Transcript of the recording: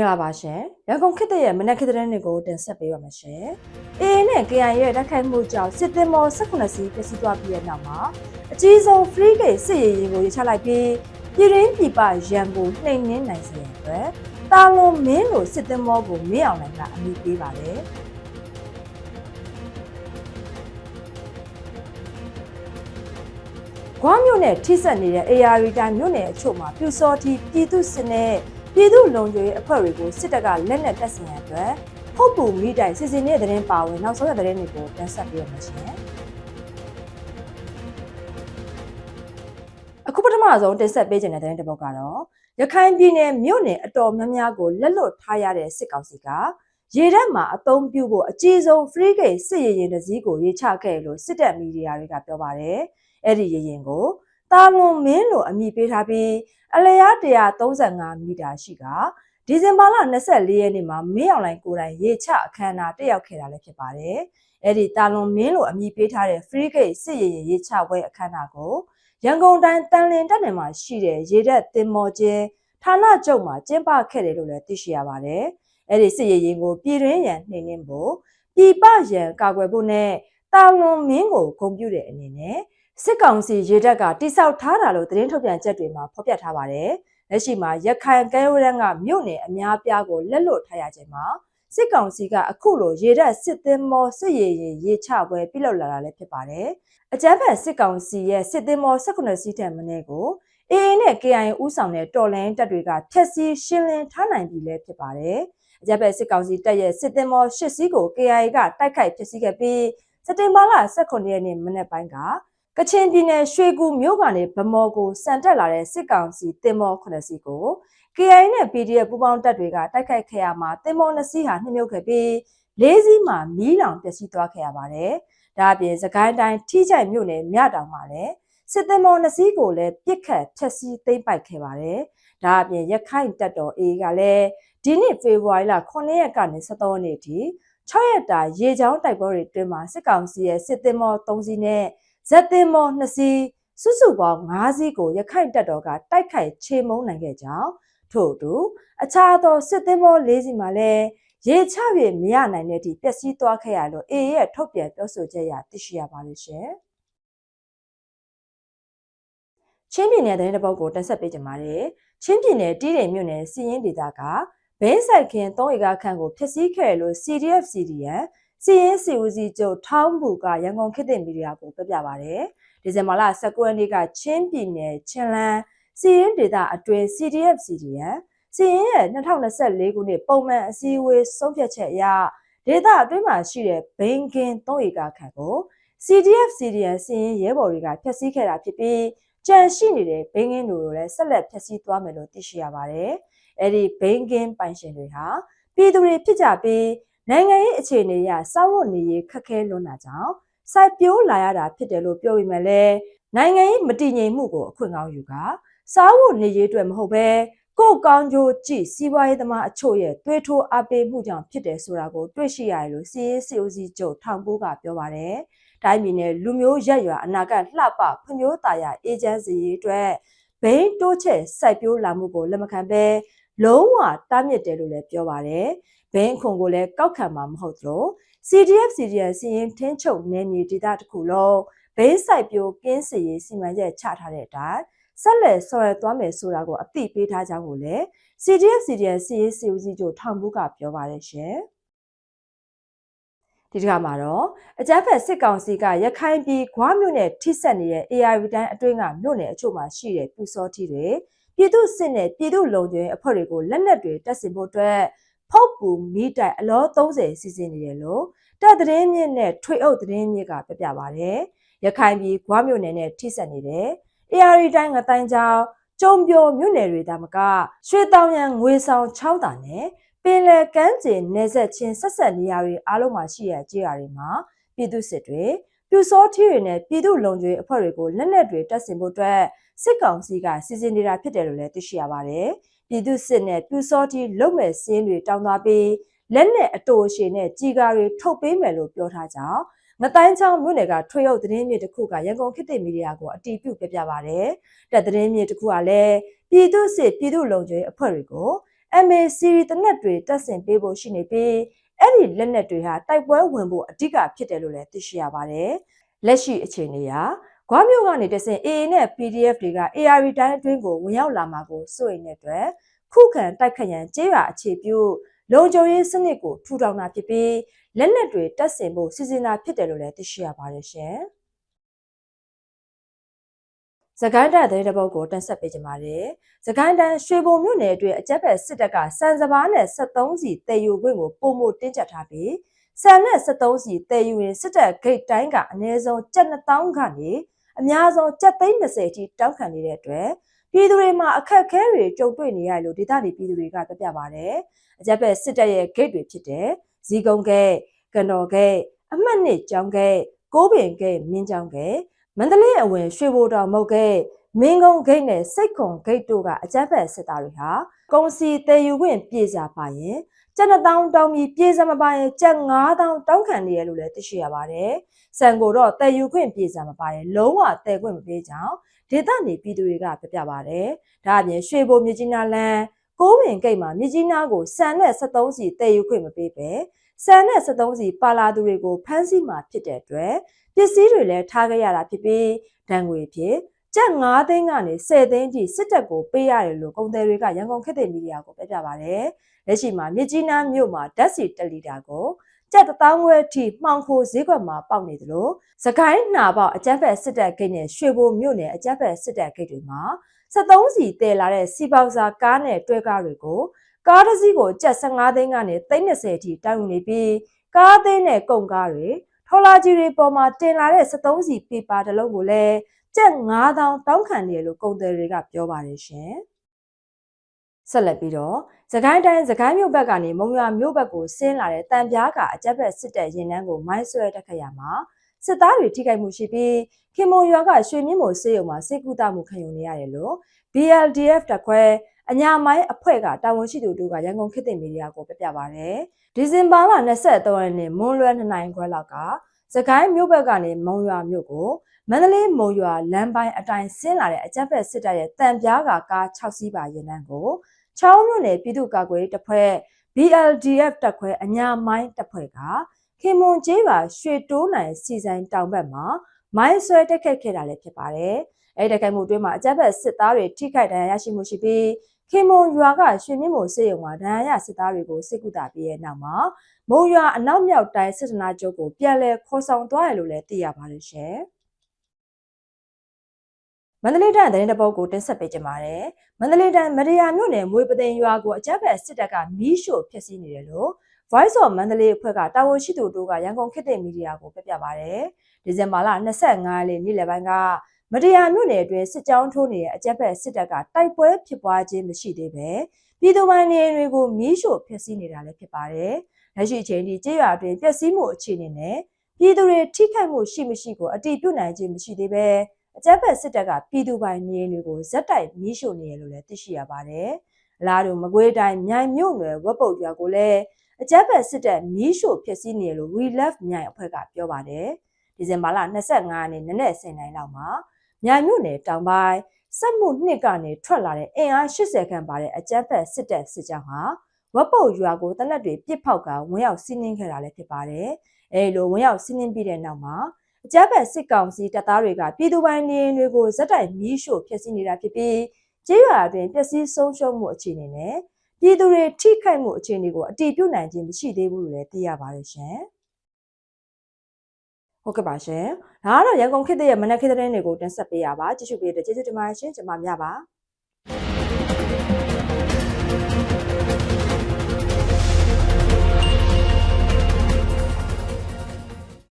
င်္ဂလာပါရှင်ရန်ကုန်ခေတ်ရဲ့မနက်ခေတ်တဲ့နေ့ကိုတင်ဆက်ပေးပါမယ်ရှင်။ AA နဲ့ KI ရဲ့တိုက်ခိုက်မှုကြောင့်စစ်သည်မော18စီးပျက်စီးသွားပြီးတဲ့နောက်မှာအကြီးဆုံး free gate စစ်ရေးရင်ကိုရချလိုက်ပြီးပြည်ရင်းပြည်ပရန်ကိုနှိမ်နင်းနိုင်စေတဲ့အတွက်တာလွန်မင်းလိုစစ်သည်မောကိုမင်းအောင်နိုင်ကအမိပေးပါတယ်။ခွားမြို့နယ်ထိစပ်နေတဲ့ AR တိုင်းမြို့နယ်အချို့မှာပြူစောတိပြည်သူစစ်နဲ့ ပြည်သူလုံခြုံရေးအဖွဲ့တွေကိုစစ်တပ်ကလက်နက်တပ်ဆင်ရတဲ့အတွက်ဟုတ်ပူမိတိုင်စီစဉ်နေတဲ့သတင်းပါဝင်နောက်ဆုံးရသတင်းတွေကိုတင်ဆက်ပေးရမှာရှင်။အခုပထမဆုံးတင်ဆက်ပေးခြင်းတဲ့သတင်းတစ်ပုဒ်ကတော့ရခိုင်ပြည်နယ်မြို့နယ်အတော်များများကိုလက်လွတ်ထားရတဲ့စစ်ကောင်စီကရေတပ်မှာအသုံးပြုဖို့အကြီးဆုံး free gate စစ်ရေရင်တစ်စီးကိုရေးချခဲ့လို့စစ်တပ်မီဒီယာတွေကပြောပါတယ်။အဲ့ဒီရေရင်ကိုတာလွန်မင်းလိုအမည်ပေးထားပြီး အလျား135မီတာရှိကဒီဇင်ဘာလ24ရက်နေ့မှာမင်းအောင်လိုင်းကိုယ်တိုင်ရေချအခမ်းအနားတက်ရောက်ခဲ့တာလည်းဖြစ်ပါတယ်။အဲ့ဒီတာလွန်မင်းလိုအမည်ပေးထားတဲ့ free gate စစ်ရေရင်ရေချပွဲအခမ်းအနားကိုရန်ကုန်တိုင်းတန်လင်းတပ်နယ်မှာရှိတဲ့ရေတပ်တင်မော်ကျဲဌာနချုပ်မှာကျင်းပခဲ့တယ်လို့လည်းသိရှိရပါတယ်။အဲ့ဒီစစ်ရေးရင်ကိုပြည်တွင်းရန်နှိမ်နင်းဖို့ပြည်ပရန်ကာကွယ်ဖို့နဲ့တာလွန်မင်းကိုဂုဏ်ပြုတဲ့အနေနဲ့ စစ်ကောင်စီရေတပ်ကတိစောက်ထားတာလို့သတင်းထုတ်ပြန်ချက်တွေမှာဖော်ပြထားပါတယ်။လက်ရှိမှာရခိုင်ကဲရိုးရန်ကမြို့နယ်အများပြားကိုလက်လွတ်ထားရခြင်းမှာစစ်ကောင်စီကအခုလိုရေတပ်စစ်သင်းမောစစ်ရေရင်ရေချပွဲပြုလုပ်လာတာလည်းဖြစ်ပါတယ်။အကြမ်းဖက်စစ်ကောင်စီရဲ့စစ်သင်းမော18စီးထက်မနည်းကို AA နဲ့ KIA ဦးဆောင်တဲ့တော်လိုင်းတပ်တွေကဖျက်ဆီးရှင်းလင်းထားနိုင်ပြီလည်းဖြစ်ပါတယ်။အကြမ်းဖက်စစ်ကောင်စီတပ်ရဲ့စစ်သင်းမော8စီးကို KIA ကတိုက်ခိုက်ဖျက်ဆီးခဲ့ပြီးစက်တင်ဘာလ18ရက်နေ့မနေ့ပိုင်းက ကချင်ပြည်နယ်ရွှေကူမြို့ကနေဗမော်ကိုစံတက်လာတဲ့စစ်ကောင်စီတင်မော9စီးကို KIA နဲ့ PDF ပူးပေါင်းတပ်တွေကတိုက်ခိုက်ခဲ့ရမှာတင်မော2စီးဟာနှိမ့်မြုပ်ခဲ့ပြီး၄စီးမှာမီးလောင်ပျက်စီးသွားခဲ့ရပါတယ်။ဒါအပြင်စကိုင်းတိုင်းထိကြိုက်မြို့နယ်မြတောင်မှာလည်းစစ်သင်္ဘောနှစ်စီးကိုလည်းပြစ်ခတ်ဖျက်ဆီးသိမ်းပိုက်ခဲ့ပါတယ်။ဒါအပြင်ရခိုင်တပ်တော် A ကလည်းဒီနှစ်ဖေဖော်ဝါရီလ9ရက်ကနေ17ရက်နေ့ထိ6ရက်တာရေချောင်းတိုက်ပွဲတွေတွင်မှာစစ်ကောင်စီရဲ့စစ်သင်္ဘော3စီးနဲ့ ဇက်သင်္ဘော2စီးစုစုပေါင်း5စီးကိုရခိုင်တပ်တော်ကတိုက်ခိုက်ချေမှုန်းနိုင်ခဲ့ကြောင်းထို့အတူအခြားသောစစ်သင်္ဘော၄စီးမှာလည်းရေချပြည့်မရနိုင်တဲ့အထိပျက်စီးသွားခဲ့ရလို့ A ရဲ့ထုတ်ပြန်ပြောဆိုချက်အရသိရှိရပါတယ်ရှင်။ချင်းပြည်နယ်တဲ့တဲ့ပုတ်ကိုတက်ဆက်ပေးကြပါမယ်။ချင်းပြည်နယ်တီးတိမ်မြို့နယ်စီရင်ဒေသကဘဲဆိုင်ခင်3ဧကခန့်ကိုဖျက်ဆီးခဲ့လို့ CDF CDN စီရင်စီဦးစီးချုပ်ထောင်းဘူကရန်ကုန်ခေတ်သစ်မီဒီယာကိုပြပြပါဗျ။ဒီဇင်ဘာလ19ရက်နေ့ကချင်းပြည်နယ်ချင်းလန်းစီရင်ဒေသအတွင်း CDF CDN စီရင်ရဲ့2024ခုနှစ်ပုံမှန်အစည်းအဝေးဆုံးဖြတ်ချက်အရဒေသအတွင်းမှာရှိတဲ့ဘိန်ကင်3ဧကခန့်ကို CDF CDN စီရင်ရဲဘော်တွေကဖျက်ဆီးခဲ့တာဖြစ်ပြီးကြန့်ရှိနေတဲ့ဘိန်းကင်းတွေကိုလည်းဆက်လက်ဖျက်ဆီးသွားမယ်လို့သိရှိရပါတယ်။အဲ့ဒီဘိန်းကင်းပိုင်ရှင်တွေဟာပြည်သူတွေဖြစ်ကြပြီး နိုင်ငံရေးအခြေအနေအရစောင့်ဝတ်နေရေးခက်ခဲလွန်းတာကြောင့်စိုက်ပျိုးလာရတာဖြစ်တယ်လို့ပြောပေမဲ့လည်းနိုင်ငံရေးမတည်ငြိမ်မှုကိုအခွင့်ကောင်းယူကစားဝတ်နေရေးအတွက်မဟုတ်ဘဲကိုကောင်းကျိုးကြည့်စီးပွားရေးသမားအချို့ရဲ့သွေးထိုးအပေးမှုကြောင့်ဖြစ်တယ်ဆိုတာကိုတွေ့ရှိရတယ်လို့စီးရေးစီအိုစီချုပ်ထောင်ပိုးကပြောပါတယ်။တိုင်းပြည်နယ်လူမျိုးရက်ရွာအနာဂတ်လှပဖွံ့ဖြိုးတာယာအေဂျင့်စီရေးအတွက်ဘိန်းတိုးချက်စိုက်ပျိုးလာမှုကိုလက်မခံဘဲလုံးဝတားမြစ်တယ်လို့လည်းပြောပါတယ်။ ဘိန်းအခွန်ကိုလည်းကောက်ခံမှာမဟုတ်သလို CDF CDN စီရင်ထင်းချုပ်နယ်မြေဒေသတစ်ခုလုံးဘိန်းစိုက်ပျိုးကင်းစီရေးစီမံချက်ချထားတဲ့အတိုင်းဆက်လက်ဆော်ရသွားမယ်ဆိုတာကိုအသိပေးထားကြောင်းကိုလည်း CDF CDN စီရေးစီဦးစီးချုပ်ထောင်ဘူးကပြောပါတယ်ရှင်။ဒီတစ်ခါမှာတော့အကြမ်းဖက်စစ်ကောင်စီကရခိုင်ပြည်ခွားမြို့နယ်ထိစပ်နေတဲ့ AR တိုင်းအတွင်းကမြို့နယ်အချို့မှာရှိတဲ့ပြူစောထီတွေပြည်သူစစ်နဲ့ပြည်သူလုံခြုံရေးအဖွဲ့တွေကိုလက်နက်တွေတပ်ဆင်ဖို့အတွက် ဖုတ်ပူမီတိုင်အလော30စီစဉ်နေတယ်လို့တပ်သတင်းမြင့်နဲ့ထွေအုပ်သတင်းမြင့်ကပြပြပါဗျ။ရခိုင်ပြည်ခွားမြို့နယ်နဲ့ထိစပ်နေတဲ့ AR တိုင်းငတိုင်းကျောင်းကျုံပြိုမြို့နယ်တွေဒါမကရွှေတောင်ရန်ငွေဆောင်ချောင်းတာနဲ့ပင်လယ်ကမ်းခြေနယ်ဆက်ချင်းဆက်ဆက်နေရာတွေအားလုံးမှာရှိရကြေးရာတွေမှာပြည်သူစစ်တွေပြူစောထီတွေနဲ့ပြည်သူလုံခြုံရေးအဖွဲ့တွေကိုလက်နက်တွေတပ်ဆင်ဖို့အတွက်စစ်ကောင်စီကစီစဉ်နေတာဖြစ်တယ်လို့လည်းသိရှိရပါတယ်။ ပြည်သူစစ်နဲ့ပြူစောထီလုံမဲ့စင်းတွေတောင်းသွားပြီးလက်နက်အတိုအရှည်နဲ့ကြီးကားတွေထုတ်ပေးမယ်လို့ပြောထားကြောင်းငတိုင်းချောင်းမြို့နယ်ကထွေရုပ်သတင်းမြေတစ်ခုကရန်ကုန်ခေတ်သစ်မီဒီယာကိုအတီးပြုတ်ပြပြပါရတယ်။တက်သတင်းမြေတစ်ခုကလည်းပြည်သူစစ်ပြည်သူလုံခြုံရေးအဖွဲ့တွေကို MA series တနက်တွေတက်ဆင်ပေးဖို့ရှိနေပြီးအဲ့ဒီလက်နက်တွေဟာတိုက်ပွဲဝင်ဖို့အဓိကဖြစ်တယ်လို့လည်းသိရှိရပါတယ်။လက်ရှိအခြေအနေအရ ဂွားမျိုးကနေတဆင် AA နဲ့ PDF တွေက AR တိုင်းအတွင်းကိုဝင်ရောက်လာမှာကိုစိုးရိမ်တဲ့အတွက်ခုခံတိုက်ခတ်ရန်ကြေးရအခြေပြုလုံခြုံရေးစနစ်ကိုထူထောင်တာဖြစ်ပြီးလက်နက်တွေတက်ဆင်ဖို့စီစဉ်တာဖြစ်တယ်လို့လည်းသိရှိရပါတယ်ရှင်။စကိုင်းတိုင်းတဲ့တပုတ်ကိုတင်ဆက်ပေးကြပါမယ်။စကိုင်းတိုင်းရွှေဘုံမြို့နယ်အတွင်းအကြက်ဖက်စစ်တပ်ကစံစဘာနဲ့73စီတည်ယူခွင့်ကိုပုံမတင်းကျပ်ထားပြီးစံနဲ့73စီတည်ယူရင်စစ်တပ်ဂိတ်တိုင်းကအနည်းဆုံး7000ကနေ အများဆုံး730အထိတောင်းခံနေတဲ့အတွက်ပြည်သူတွေမှာအခက်အခဲတွေကြုံတွေ့နေရတယ်လို့ဒေသနေပြည်သူတွေကပြပြပါတယ်။အကြက်ဖက်စစ်တပ်ရဲ့ဂိတ်တွေဖြစ်တဲ့ဇီကုံဂိတ်ကနော်ဂိတ်အမှတ်နှစ်ကျောင်းဂိတ်ကိုးပင်ဂိတ်မြင်းကျောင်းဂိတ်မန္တလေးအဝင်ရွှေဘိုတော်မုတ်ဂိတ်မင်းကုန်းဂိတ်နဲ့စိတ်ခွန်ဂိတ်တို့ကအကြက်ဖက်စစ်သားတွေဟာကုံစီတည်ယူခွင့်ပြေစာပါရင် ကျပ်1000တောင်းပြီးပြေစာမပါရင်ကျပ်9000တောင်းခံနေရလို့လည်းသိရှိရပါတယ်။စံကိုတော့တည်ယူခွင့်ပြေစာမပါရင်လုံးဝတည်ခွင့်မပေးကြောင်းဒေသနေပြည်သူတွေကပြပြပါတယ်။ဒါအပြင်ရွှေဘိုမြကြီးနားလမ်းကိုးဝင်ဂိတ်မှာမြကြီးနားကိုစံနဲ့73စီတည်ယူခွင့်မပေးပဲစံနဲ့73စီပါလာသူတွေကိုဖမ်းဆီးမှာဖြစ်တဲ့အတွက်ပစ္စည်းတွေလည်းထားခဲ့ရတာဖြစ်ပြီးဒဏ်ငွေဖြစ်ကျပ်9သိန်းကနေ10သိန်းအထိစစ်တပ်ကိုပေးရတယ်လို့ကုန်သည်တွေကရန်ကုန်ခေတ်သစ်မီဒီယာကိုပြပြပါဗျ။ လက်ရှိမှာမြကြီးနားမြို့မှာဓာတ်ဆီ1လီတာကိုကျပ်1000ခွဲအထိမှောင်ခိုဈေးကွက်မှာပေါက်နေသလိုစကိုင်းနှာပေါက်အကြမ်းဖက်စစ်တပ်ဂိတ်နဲ့ရွှေဘိုမြို့နယ်အကြမ်းဖက်စစ်တပ်ဂိတ်တွေမှာ73စီတည်လာတဲ့စီပေါစာကားနဲ့တွဲကားတွေကိုကားတစ်စီးကိုကျပ်15သိန်းကနေ30အထိတောင်းယူနေပြီးကားသေးနဲ့ကုန်ကားတွေထော်လာကြီးတွေပေါ်မှာတင်လာတဲ့73စီပေပါတစ်လုံးကိုလည်းကျပ်9000တောင်းခံနေရလို့ကုန်သည်တွေကပြောပါတယ်ရှင်။ ဆက်လက်ပြီးတော့သခိုင်းတိုင်းသခိုင်းမြို့ဘက်ကနေမုံရွာမြို့ဘက်ကိုဆင်းလာတဲ့တံပြားကအကြက်ဘက်စစ်တပ်ရင်နှန်းကိုမိုင်းဆွဲတက်ခရမှာစစ်သားတွေထိခိုက်မှုရှိပြီးခင်မုံရွာကရွှေမြင့်မို့စေယုံမှာစိတ်ကူးတမှုခံယူနေရတယ်လို့ BLDF တခွဲအညာမိုင်းအဖွဲ့ကတာဝန်ရှိသူတို့ကရန်ကုန်ခေတ်သစ်မီဒီယာကိုပြပြပါဗျ။ဒီဇင်ဘာလ23ရက်နေ့မွန်းလွဲ2နိုင်ခွဲလောက်ကစကိုင်းမြို့ဘက်ကနေမုံရွာမြို့ကိုမန္တလေးမုံရွာလမ်းပိုင်းအတိုင်းဆင်းလာတဲ့အကြက်ဖက်စစ်တပ်ရဲ့တံပြားကကား6စီးပါရင်နှန်းကို ချောင်းမြို့နယ်ပြည်သူ့ကာကွယ်ရေးတပ်ဖွဲ့ BLDF တပ်ခွဲအညာမိုင်းတပ်ဖွဲ့ကခင်မွန်ကျေးပါရွှေတိုးနိုင်စီဆိုင်တောင်ဘက်မှာမိုင်းဆွဲတက်ခတ်ခဲ့တာလည်းဖြစ်ပါတယ်။အဲဒီတိုက်ခိုက်မှုအတွင်းမှာအကြက်ဖက်စစ်သားတွေထိခိုက်ဒဏ်ရာရရှိမှုရှိပြီးခင်မွန်ရွာကရွှေမြင့်မို့စေယုံမှာဒဏ်ရာရစစ်သားတွေကိုစစ်ကူတာပြီးတဲ့နောက်မှာမုံရွာအနောက်မြောက်တိုင်းစစ်တနာချုပ်ကိုပြန်လည်ခေါ်ဆောင်သွားရလို့လည်းသိရပါတယ်ရှင်။ မန္တလေးတိုင်းသတင်းတပုတ်ကိုတင်ဆက်ပေးကြပါမယ်။မန္တလေးတိုင်းမရယာမြို့နယ်မွေပသိမ်ရွာကိုအကြမ်းဖက်စစ်တပ်ကမီးရှို့ဖျက်ဆီးနေတယ်လို့ Voice of Mandalay အဖွဲ့ကတာဝန်ရှိသူတို့ကရန်ကုန်ခေတ်သစ်မီဒီယာကိုပြပြပါဗျ။ဒီဇင်ဘာလ25ရက်နေ့လယ်ပိုင်းကမတရားမြို့နယ်အတွင်းစစ်ကြောင်းထိုးနေတဲ့အကြက်ဖက်စစ်တပ်ကတိုက်ပွဲဖြစ်ပွားခြင်းမရှိသေးပဲပြည်သူပိုင်းနေတွေကိုမီးရှို့ဖျက်ဆီးနေတာလည်းဖြစ်ပါတယ်။လက်ရှိအချိန်ထိကြေးရွာအတွင်းပျက်စီးမှုအခြေအနေနဲ့ပြည်သူတွေထိခိုက်မှုရှိမရှိကိုအတိပြုနိုင်ခြင်းမရှိသေးပဲ အကြက်ဖက်စစ်တပ်ကပြည်သူပိုင်းနေတွေကိုဇက်တိုက်မီးရှို့နေရလို့လည်းသိရှိရပါတယ်။အလားတူမကွေးတိုင်းမြိုင်မြို့နယ်ဝက်ပုတ်ရွာကိုလည်းအကြက်ဖက်စစ်တပ်မီးရှို့ဖျက်ဆီးနေရလို့ We Love မြိုင်အဖွဲ့ကပြောပါတယ်။ဒီဇင်ဘာလ25ရက်နေ့နနက်10:00နာရီလောက်မှာမြိုင်မြို့နယ်တောင်ပိုင်းစက်မှုနှစ်ကနေထွက်လာတဲ့အင်အား80ခန့်ပါတဲ့အကြမ်းဖက်စစ်တပ်စစ်ကြောင်းဟာဝက်ပုတ်ရွာကိုတနက်တွေပြစ်ဖောက်ကဝင်ရောက်စီးနင်းခဲ့တာလည်းဖြစ်ပါတယ်။အဲဒီလိုဝင်ရောက်စီးနင်းပြီးတဲ့နောက်မှာ အကြမ်းဖက်စစ်ကောင်စီတပ်သားတွေကပြည်သူပိုင်းနေအိမ်တွေကိုဇက်တိုက်မီးရှို့ဖျက်ဆီးနေတာဖြစ်ပြီးကျေးရွာအတွင်းပျက်စီးဆုံးရှုံးမှုအခြေအနေနဲ့ပြည်သူတွေထိခိုက်မှုအခြေအနေကိုအတည်ပြုနိုင်ခြင်းမရှိသေးဘူးလို့လည်းသိရပါတယ်ရှင်။ဟုတ်ကဲ့ပါရှင်။ဒါကတော့ရန်ကုန်ခေတ်ရဲ့မနက်ခေတ်သတင်းတွေကိုတင်ဆက်ပေးရပါကြည့်ရှုပေးတဲ့ကျေးဇူးတင်ပါတယ်ရှင်။ကျွန်မမြပါ။